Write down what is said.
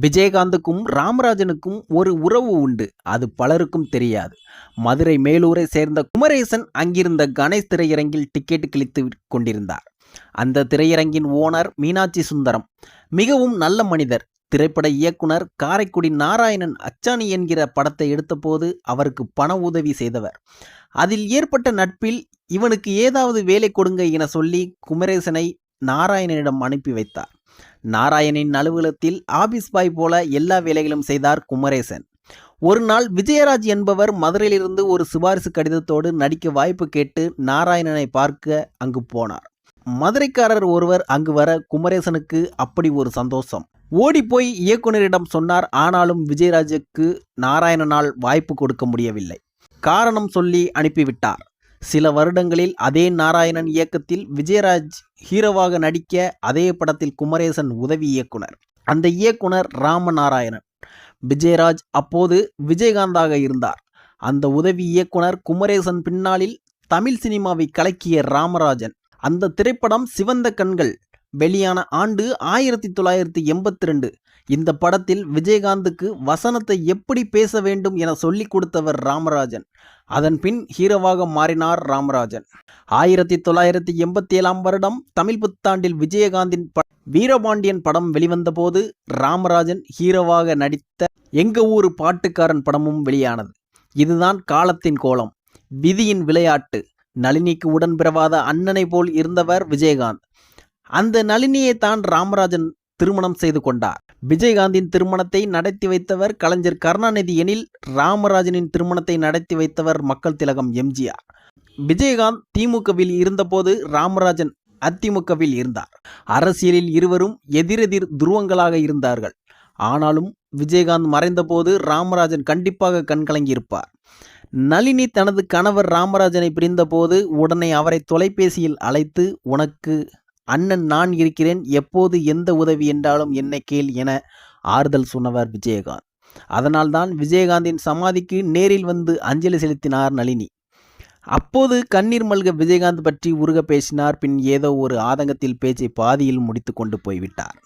விஜயகாந்துக்கும் ராமராஜனுக்கும் ஒரு உறவு உண்டு. அது பலருக்கும் தெரியாது. மதுரை மேலூரை சேர்ந்த குமரேசன் அங்கிருந்த கணேஷ் திரையரங்கில் டிக்கெட் கிழித்து கொண்டிருந்தார். அந்த திரையரங்கின் ஓனர் மீனாட்சி சுந்தரம். மிகவும் நல்ல மனிதர். திரைப்பட இயக்குனர் காரைக்குடி நாராயணன் அச்சாணி என்கிற படத்தை எடுத்தபோது அவருக்கு பண உதவி செய்தவர். அதில் ஏற்பட்ட நட்பில் இவனுக்கு ஏதாவது வேலை கொடுங்க என சொல்லி குமரேசனை நாராயணனிடம் அனுப்பி வைத்தார். நாராயணின் அலுவலகத்தில் ஆபீஸ் பாய் போல எல்லா வேலைகளும் செய்தார் குமரேசன். ஒரு நாள் விஜயராஜ் என்பவர் மதுரையிலிருந்து ஒரு சிபாரிசு கடிதத்தோடு நடிக்க வாய்ப்பு கேட்டு நாராயணனை பார்க்க அங்கு போனார். மதுரைக்காரர் ஒருவர் அங்கு வர குமரேசனுக்கு அப்படி ஒரு சந்தோஷம். ஓடிப்போய் இயக்குனரிடம் சொன்னார் ஆனாலும் விஜயராஜுக்கு நாராயணனால் வாய்ப்பு கொடுக்க முடியவில்லை. காரணம் சொல்லி அனுப்பிவிட்டார். சில வருடங்களில் அதே நாராயணன் இயக்கத்தில் விஜயராஜ் ஹீரோவாக நடிக்க அதே படத்தில் குமரேசன் உதவி இயக்குனர். அந்த இயக்குனர் ராமநாராயணன். விஜயராஜ் அப்போது விஜயகாந்தாக இருந்தார். அந்த உதவி இயக்குனர் குமரேசன் பின்னாளில் தமிழ் சினிமாவை கலக்கிய ராமராஜன். அந்த திரைப்படம் சிவந்த கண்கள் வெளியான ஆண்டு ஆயிரத்தி தொள்ளாயிரத்தி எண்பத்தி ரெண்டு. இந்த படத்தில் விஜயகாந்துக்கு வசனத்தை எப்படி பேச வேண்டும் என சொல்லிக் கொடுத்தவர் ராமராஜன். அதன் பின் ஹீரோவாக மாறினார் ராமராஜன். ஆயிரத்தி தொள்ளாயிரத்தி எண்பத்தி ஏழாம் வருடம் தமிழ் புத்தாண்டில் விஜயகாந்தின் ப வீரபாண்டியன் படம் வெளிவந்தபோது ராமராஜன் ஹீரோவாக நடித்த எங்க ஊரு பாட்டுக்காரன் படமும் வெளியானது. இதுதான் காலத்தின் கோலம். விதியின் விளையாட்டு. நளினிக்கு உடன்பிறவாத அண்ணனை போல் இருந்தவர் விஜயகாந்த். அந்த நளினியை தான் ராமராஜன் திருமணம் செய்து கொண்டார். விஜயகாந்தின் திருமணத்தை நடத்தி வைத்தவர் கலைஞர் கருணாநிதி எனில் ராமராஜனின் திருமணத்தை நடத்தி வைத்தவர் மக்கள் திலகம் எம்ஜிஆர். விஜயகாந்த் திமுகவில் இருந்தபோது ராமராஜன் அதிமுகவில் இருந்தார். அரசியலில் இருவரும் எதிரெதிர் துருவங்களாக இருந்தார்கள். ஆனாலும் விஜயகாந்த் மறைந்தபோது ராமராஜன் கண்டிப்பாக கண்கலங்கியிருப்பார். நளினி தனது கணவர் ராமராஜனை பிரிந்தபோது உடனே அவரை தொலைபேசியில் அழைத்து உனக்கு அண்ணன் நான் இருக்கிறேன் எப்போது எந்த உதவி என்றாலும் என்னை கேள் என ஆறுதல் சொன்னவர் விஜயகாந்த். அதனால்தான் விஜயகாந்தின் சமாதிக்கு நேரில் வந்து அஞ்சலி செலுத்தினார் நளினி. அப்போது கண்ணீர் மல்க விஜயகாந்த் பற்றி உருக பேசினார் பின் ஏதோ ஒரு ஆதங்கத்தில் பேச்சை பாதியில் முடித்து கொண்டு போய்விட்டார்.